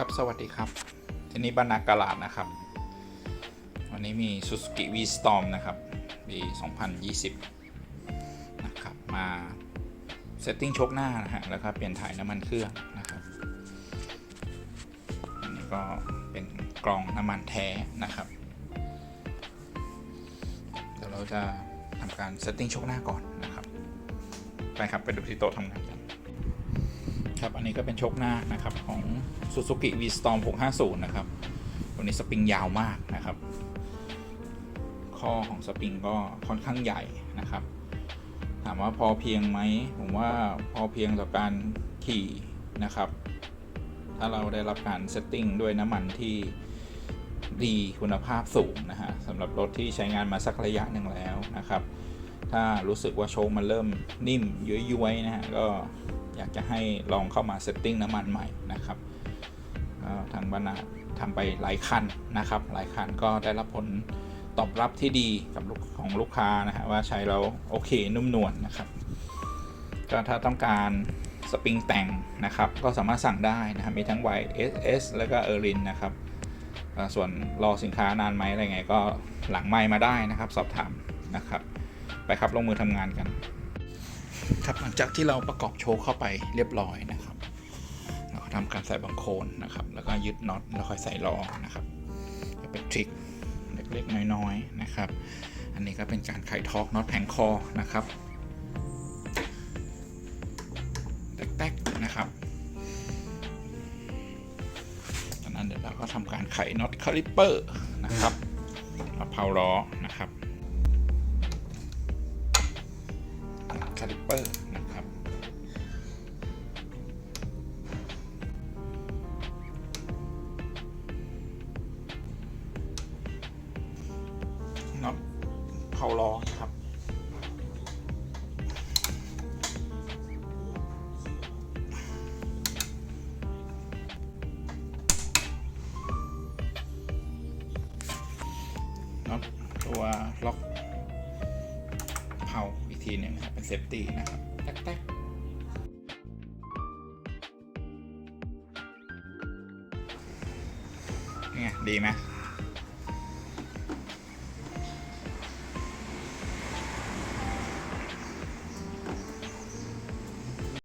ครับ สวัสดีครับทีนี้บรรณากาลาดนะครับ วันนี้มี Suzuki V-Storm นะครับ ปี 2020 นะครับ มาเซตติ้งชคหน้านะฮะ แล้วก็เปลี่ยนถ่ายน้ำมันเครื่องนะครับ อันนี้ก็เป็นกรองน้ำมันแท้นะครับ เดี๋ยวเราจะทำการเซตติ้งชคหน้าก่อนนะครับ ไปครับ ไปดูที่โต๊ะทำงานกัน ครับ อันนี้ก็เป็นชคหน้านะครับของ Suzuki V-Storm 650 นะครับตัวนี้สปริงยาวมากนะครับ ข้อของสปริงก็ค่อนข้างใหญ่นะครับ ถามว่าพอเพียงไหม ผมว่าพอเพียงต่อการขี่นะครับ ถ้าเราได้รับการเซตติ้งด้วยน้ำมันที่ดีคุณภาพสูงนะฮะสำหรับรถที่ใช้งานมาสักระยะหนึ่งแล้วนะครับ ถ้ารู้สึกว่าโชคมันเริ่มนิ่มย้วยๆนะฮะก็ อยากจะให้ลองเข้ามาเซตติ้งน้ำมันใหม่นะครับทางบรรณาทำไปหลายคันนะครับ หลายคันก็ได้รับผลตอบรับที่ดีกับลูกของลูกค้านะฮะว่าใช้แล้วโอเคนุ่มนวลนะครับก็ถ้าต้องการสปริงแต่งนะครับ ก็สามารถสั่งได้นะครับมีทั้ง YSS แล้วก็เออรินนะครับส่วนรอสินค้านานไหมอะไรไงก็หลังไมค์มาได้นะครับ สอบถามนะครับ ไปครับลงมือทำงานกัน ครับหลังจากที่เราประกอบโชว์เข้าไปเรียบร้อยนะครับ เราก็ทำการใส่บังโคนนะครับ แล้วก็ยึดน็อตแล้วค่อยใส่ล้อนะครับก็เป็นทริคเล็กๆน้อยๆนะครับ อันนี้ก็เป็นการไขทอกน็อตแผงคอนะครับแตกๆนะครับจากนั้นเดี๋ยวเราก็ทำการไขน็อตคาลิปเปอร์นะครับแล้วเพาล้อนะครับ คาลิปเปอร์นะครับ น็อตเผาล้อครับน็อตตัวล็อกเผา ทีหนึ่งครับเป็นเซฟตี้นะครับแต๊กๆนี่ไงดีไหม